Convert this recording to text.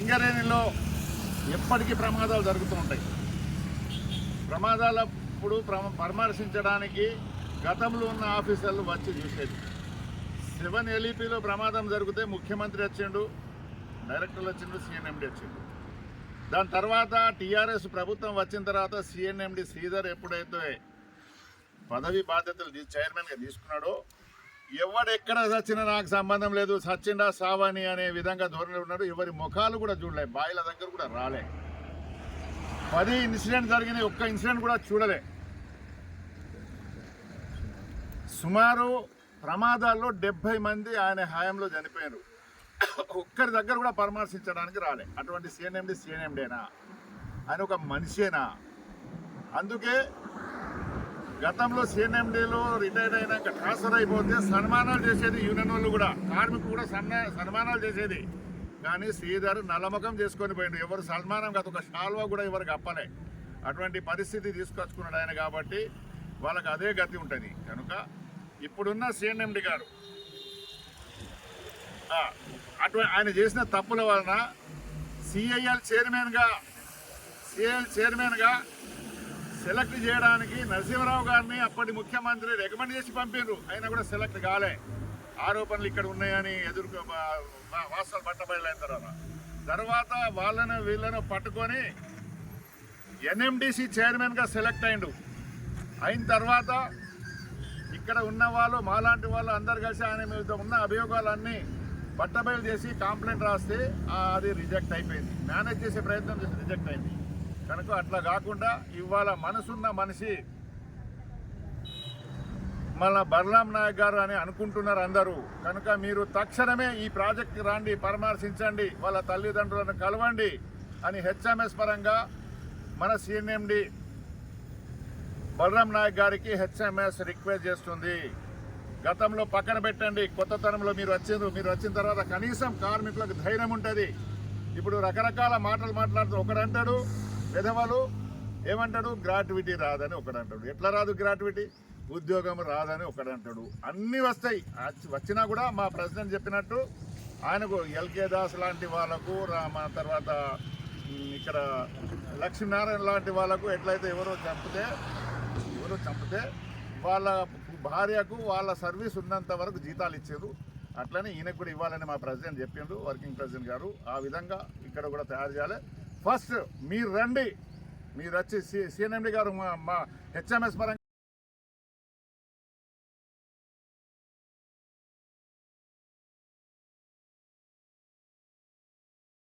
సింగరేణిలో ఎప్పటికీ ప్రమాదాలు జరుగుతూ ఉంటాయి. ప్రమాదాలప్పుడు ప్రమ- పరామర్శించడానికి గతంలో ఉన్న ఆఫీసర్లు వచ్చి చూసేది. సెవెన్ ఎల్ఈపిలో ప్రమాదం జరిగితే ముఖ్యమంత్రి వచ్చిండు డైరెక్టర్లు వచ్చిండు సిఎన్ఎండి వచ్చిండు. దాని తర్వాత టీఆర్ఎస్ ప్రభుత్వం వచ్చిన తర్వాత సిఎన్ఎండి శ్రీధర్ ఎప్పుడైతే పదవి బాధ్యతలు చైర్మన్గా తీసుకున్నాడో ఎవడు ఎక్కడ చచ్చినా నాకు సంబంధం లేదు సచ్చిండా సావని అనే విధంగా ధోరణి ఉన్నాడు. ఎవరి ముఖాలు కూడా చూడలే బాయిల దగ్గర కూడా రాలే. పది ఇన్సిడెంట్ జరిగిన ఒక్క ఇన్సిడెంట్ కూడా చూడలే. సుమారు ప్రమాదాల్లో డెబ్బై మంది ఆయన హయాంలో చనిపోయారు ఒక్కరి దగ్గర కూడా పరామర్శించడానికి రాలే. అటువంటి సిఎన్ఎండి సిఎన్ఎండేనా ఆయన ఒక మనిషేనా? అందుకే గతంలో సిఎన్ఎండిలో రిటైర్డ్ అయినాక ట్రాన్స్ఫర్ అయిపోతే సన్మానాలు చేసేది యూనియన్ వాళ్ళు కూడా. కార్మికులు కూడా సన్మా సన్మానాలు చేసేది. కానీ శ్రీధర్ నల్లముఖం చేసుకొని పోయిండు. ఎవరు సన్మానం కాదు ఒక షాల్వా కూడా ఎవరికి అప్పలే. అటువంటి పరిస్థితి తీసుకొచ్చుకున్నాడు ఆయన కాబట్టి వాళ్ళకి అదే గతి ఉంటుంది. కనుక ఇప్పుడున్న సిఎన్ఎండి గారు అటువంటి ఆయన చేసిన తప్పుల వలన సిఐఎల్ చైర్మన్గా సిఐఎల్ చైర్మన్గా సెలెక్ట్ చేయడానికి నరసింహరావు గారిని అప్పటి ముఖ్యమంత్రి రికమెండ్ చేసి పంపారు అయినా కూడా సెలెక్ట్ కాలే. ఆరోపణలు ఇక్కడ ఉన్నాయని ఎదుర్కొ వాస్తవాలు పట్టబడలేని తర్వాత. తర్వాత వాళ్ళను వీళ్ళను పట్టుకొని ఎన్ఎండిసి చైర్మన్గా సెలెక్ట్ అయిండు. అయిన తర్వాత ఇక్కడ ఉన్న వాళ్ళు మాలాంటి వాళ్ళు అందరు కలిసి ఆయన మీద ఉన్న అభియోగాలన్నీ బట్టబయలు చేసి కంప్లైంట్ రాస్తే అది రిజెక్ట్ అయిపోయింది. మేనేజ్ చేసే ప్రయత్నం చేసి రిజెక్ట్ అయింది. కనుక అట్లా కాకుండా ఇవాళ మనసున్న మనిషి మళ్ళా బలరాం నాయక్ గారు అని అనుకుంటున్నారు అందరూ. కనుక మీరు తక్షణమే ఈ ప్రాజెక్ట్ రాండి పరామర్శించండి వాళ్ళ తల్లిదండ్రులను కలవండి అని హెచ్ఎంఎస్ పరంగా మన సిఎన్ఎండి బలరాం నాయక్ గారికి హెచ్ఎంఎస్ రిక్వెస్ట్ చేస్తుంది. గతంలో పక్కన పెట్టండి కొత్త తరంలో మీరు వచ్చిండ్రు. మీరు వచ్చిన తర్వాత కనీసం కార్మికులకు ధైర్యం ఉంటుంది. ఇప్పుడు రకరకాల మాటలు మాట్లాడుతూ ఒకడంటాడు విధవలు ఏమంటాడు? గ్రాట్యుటీ రాదని ఒకడంటాడు. ఎట్లా రాదు గ్రాట్యుటీ ఉద్యోగం రాదని ఒకడంటాడు. అన్నీ వస్తాయి. వచ్చినా కూడా మా ప్రెసిడెంట్ చెప్పినట్టు ఆయనకు ఎల్కే దాస్ లాంటి వాళ్ళకు మా తర్వాత ఇక్కడ లక్ష్మీనారాయణ లాంటి వాళ్ళకు ఎట్లయితే ఎవరో చంపితే ఎవరో చంపితే వాళ్ళ భార్యకు వాళ్ళ సర్వీస్ ఉన్నంత వరకు జీతాలు ఇచ్చారు. అట్లనే ఈయనకు కూడా ఇవ్వాలని మా ప్రెసిడెంట్ చెప్పిండు వర్కింగ్ ప్రెసిడెంట్ గారు. ఆ విధంగా ఇక్కడ కూడా తయారు చేయాలి. ఫస్ట్ మీరు రండి. మీరు వచ్చి సి సిఎన్ఎండి గారు మా మా హెచ్ఎంఎస్ పరంగా